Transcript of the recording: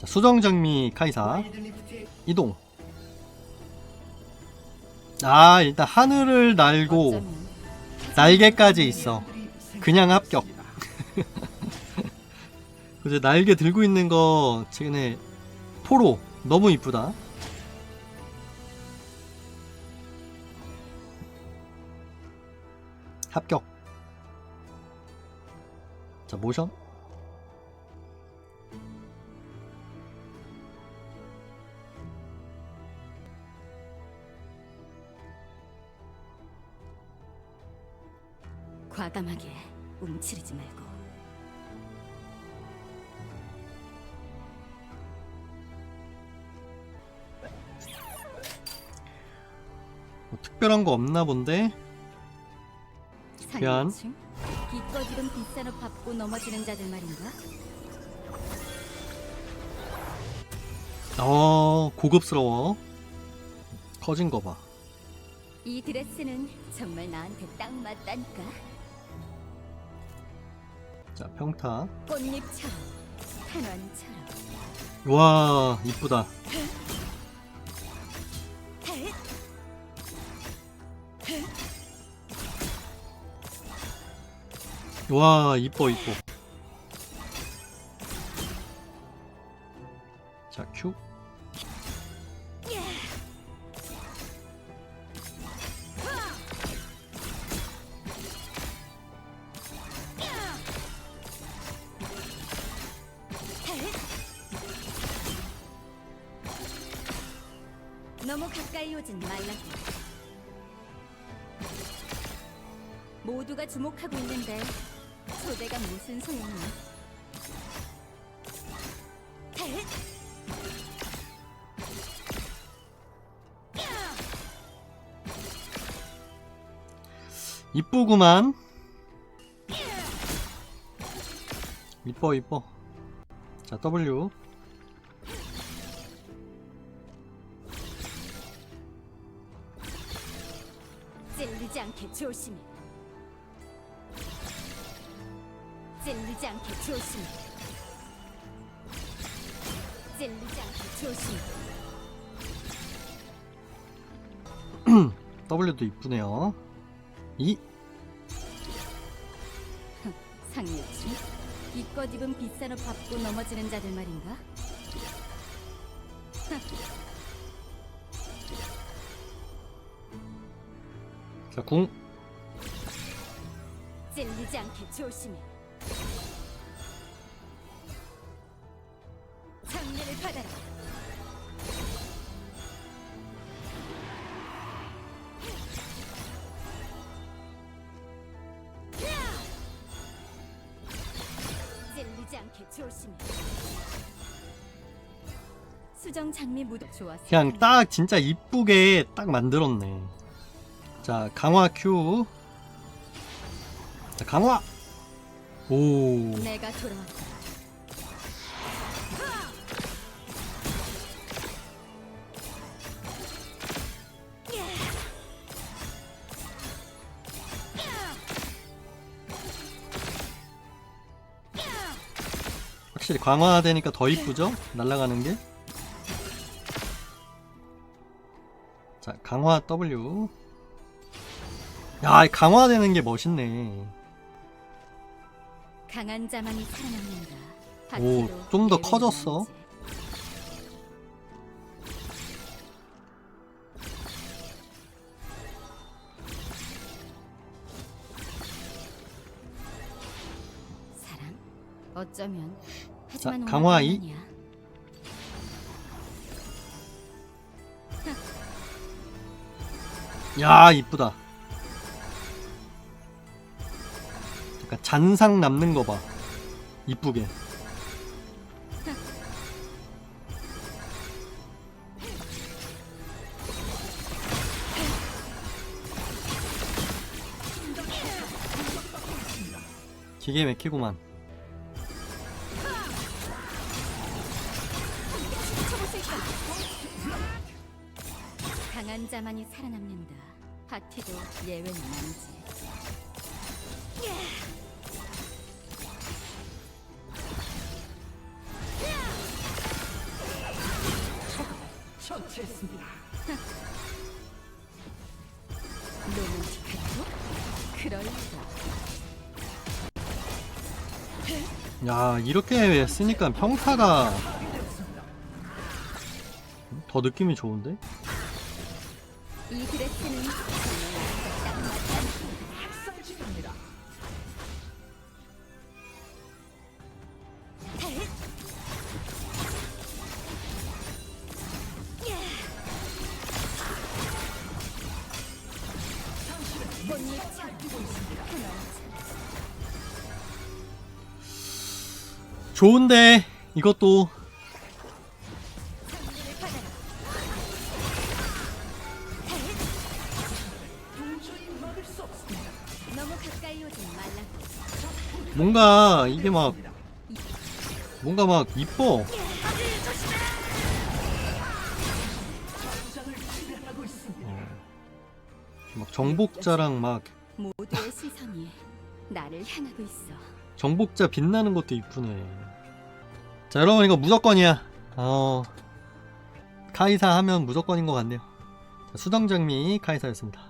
자, 수정장미 카이사 이동. 아 일단 하늘을 날고 날개까지 있어. 그냥 합격. 이제 날개 들고 있는 거 최근에 포로 너무 이쁘다. 합격. 자 모션. 과감하게 움츠리지 말고 뭐 특별한 거 없나 본데. 미안. 기껏 입은 비싼 옷 밟고 넘어지는 자들 말인가? 어 고급스러워. 커진 거 봐. 이 드레스는 정말 나한테 딱 맞다니까 자 평타. 꽃잎처럼 탄원처럼 와 이쁘다. 와 이뻐 이뻐. 너무 가까이 오진 말라고 모두가 주목하고 있는데 초대가 무슨 소용이야 이쁘구만. 이뻐 이뻐. 자 W. 조심해. 찔리지 않게 조심해. 찔리지 않게 조심해. W도 이쁘네요. 이 상류층? 이껏 입은 비싼 옷 밟고 넘어지는 자들 말인가? 자, 궁. 찔리지 않게 조심해. 장례를 받아라. 찔리지 않게 조심해. 수정 장미 무도 좋았어. 그냥 딱 진짜 이쁘게 딱 만들었네. 자, 강화 Q. 자, 강화. 오. 내가 돌아왔다. 확실히 강화되니까 더 이쁘죠? 날아가는 게. 자, 강화 W. 야, 이 강화되는 게 멋있네. 강한 자만이 살아남는다. 오, 바퀴로 좀더 예외는 커졌어. 사랑 어쩌면 하지만 자, 강화 이. 오늘뿐만이야. 야, 이쁘다. 약간 잔상 남는 거 봐. 이쁘게. 기계 막히구만. 강한 자만이 살아남는다. 파티도 예외는 아니지. 로맨틱하고 그럴 리가. 야 이렇게 쓰니까 평타가 더 느낌이 좋은데? 이 드레스는 정말 좋은데 이것도. 뭔가 이게 막 뭔가 막 이뻐 막 정복자랑 막 모두의 시선이 나를 향하고 있어. 정복자 빛나는 것도 이쁘네. 자 여러분 이거 무조건이야. 어 카이사 하면 무조건인 것 같네요. 자, 수정장미 카이사였습니다